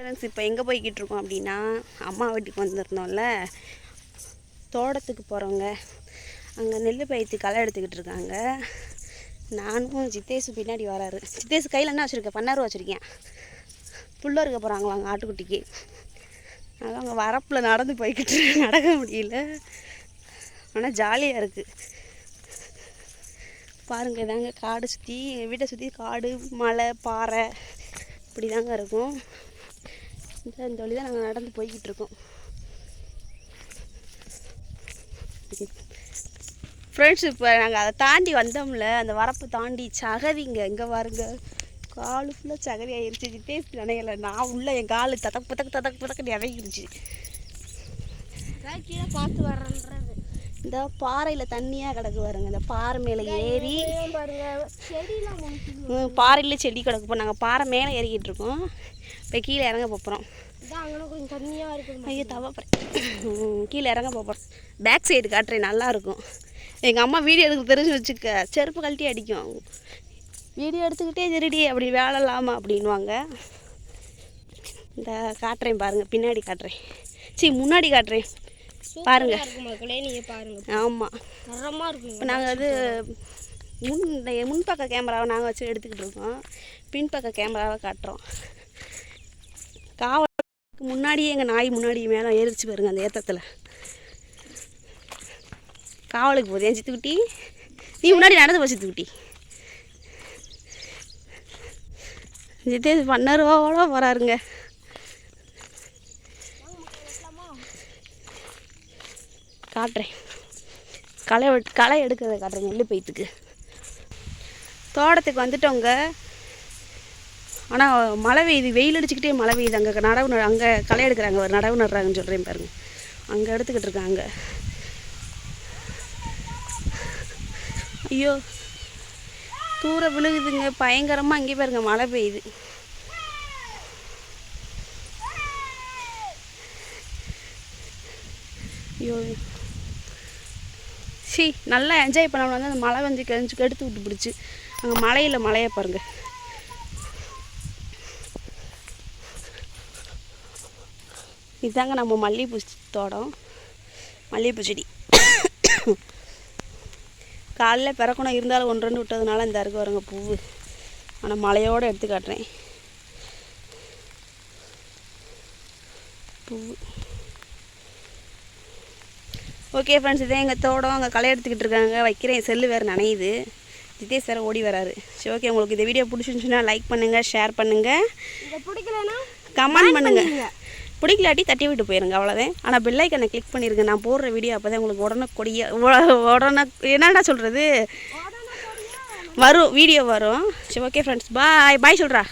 Friends இப்போ எங்கே போய்கிட்டு இருக்கோம் அப்படின்னா அம்மா வீட்டுக்கு வந்திருந்தோம்ல தோட்டத்துக்கு போகிறவங்க அங்கே நெல் பயிற்சி களை எடுத்துக்கிட்டு இருக்காங்க. நானும் ஜித்தேஷ் பின்னாடி வராரு. ஜித்தேஷ் கையில் என்ன வச்சுருக்கேன் பன்னாறு வச்சுருக்கேன். புல்ல இருக்க போகிறாங்களா அங்கே ஆட்டுக்குட்டிக்கு. அதான் அங்கே வரப்பில் நடந்து போய்கிட்டு நடக்க முடியல. ஆனால் ஜாலியாக இருக்குது பாருங்க இதாங்க காடு சுற்றி வீட்டை சுற்றி காடு மலை பாறை. இப்படி தாங்க இருக்கும். இந்த வழி தான் நாங்கள் நடந்து போய்கிட்டு இருக்கோம். ஃப்ரெண்ட்ஸ் இப்போ நாங்கள் அதை தாண்டி வந்தோம்ல அந்த வரப்பு தாண்டி சகதிங்க. இங்கே பாருங்க காலு ஃபுல்லாக சகதி ஆயிருச்சு. ஜிதேஷ் நினைக்கல. நான் உள்ள என் காலு ததக்கு புதக்கு ததக்கு புதக்கு நிறையிருச்சு கீழே பார்த்து வர்றது இந்த பாறையில் தண்ணியாக கிடக்கு பாருங்க இந்த பாறை மேலே ஏறி பாறையில் செடி கிடக்கு. இப்போ நாங்கள் பாறை மேலே ஏறிக்கிட்டு இருக்கோம். இப்போ கீழே இறங்க போகிறோம் ஐயோ தவப்படுறேன் கீழே இறங்க போகிறோம் பேக் சைடு காட்டுறேன் நல்லா இருக்கும். எங்கள் அம்மா வீடியோ எடுக்க தெரிஞ்சு வச்சுக்க செருப்பு கழட்டி அடிக்கும். வீடியோ எடுத்துக்கிட்டே சரிடி அப்படி வேலை இல்லாமல் அப்படின்வாங்க இந்த காட்டுறேன் பாருங்கள் பின்னாடி காட்டுறேன். சரி முன்னாடி காட்டுறேன். பாருங்க. மக்களே நீங்கள் பாருங்க ஆமாம் தரமாக இருக்குங்க இப்போ நாங்கள் அது முன் இந்த முன்பக்க கேமராவை நாங்கள் வச்சு எடுத்துக்கிட்டு இருக்கோம் பின்பக்க கேமராவை காட்டுறோம் காவலுக்கு முன்னாடியே எங்கள் நாய் முன்னாடி மேலே ஏறிச்சு பாருங்க அந்த ஏத்தத்தில் காவலுக்கு போகுது என் சித்துக்குட்டி நீ முன்னாடி நடந்து போ சித்துக்குட்டி ஜித்தேஷ் பண்ணருவாவோட போகிறாருங்க காட்டுறேன். களை களை எடுக்கிறத காட்டுறேன் நெல் பயித்துக்கு தோட்டத்துக்கு வந்துட்டோங்க. ஆனால் மழை பெய்யுது வெயில் அடிச்சுக்கிட்டே மழை பெய்யுது அங்கே நடவு ந- அங்கே களை எடுக்கிறாங்க. ஒரு நடவு நடுறாங்கன்னு சொல்கிறேன் பாருங்கள் அங்கே எடுத்துக்கிட்டு இருக்காங்க. ஐயோ தூர விழுகுதுங்க. பயங்கரமாக அங்கேயே பாருங்க மழை பெய்யுது. ஐயோ. சி நல்லா என்ஜாய் பண்ண வந்து அந்த மழை வந்து கெஞ்சு கெடுத்து விட்டு பிடிச்சி அங்கே மலையில் மலையை பாருங்கள் இதுதாங்க நம்ம மல்லிகைப்பூ தோட்டம். மல்லிகைப்பூ செடி. காலைல பிறக்கணும் இருந்தாலும் ஒன்று ரெண்டு விட்டதுனால இந்த அருக்கு வருங்க பூவு. ஆனால் மலையோடு எடுத்து காட்டுறேன். பூவு. ஓகே ஃப்ரெண்ட்ஸ் இதே எங்கள் தோட்டம் அங்கே களை எடுத்துக்கிட்டு இருக்காங்க. வைக்கிறேன். செல்லு வேறு நனையுது. ஜிதேஷ் வேறு ஓடி வராரு. சரி ஓகே உங்களுக்கு இந்த வீடியோ பிடிச்சிருந்துச்சுன்னா லைக் பண்ணுங்கள் ஷேர் பண்ணுங்கள் பிடிக்கலன்னா கமெண்ட் பண்ணுங்கள் பிடிக்கலாட்டி தட்டி விட்டு போயிருங்க அவ்வளோதான் ஆனால் பெல்லைக்கனை கிளிக் பண்ணிருங்க. நான் போடுற வீடியோ அப்போ தான் உங்களுக்கு உடனே கொடிய உடனே என்னடா சொல்கிறது வரும் வீடியோ வரும். சரி ஓகே ஃப்ரெண்ட்ஸ் பாய் பாய் சொல்கிறா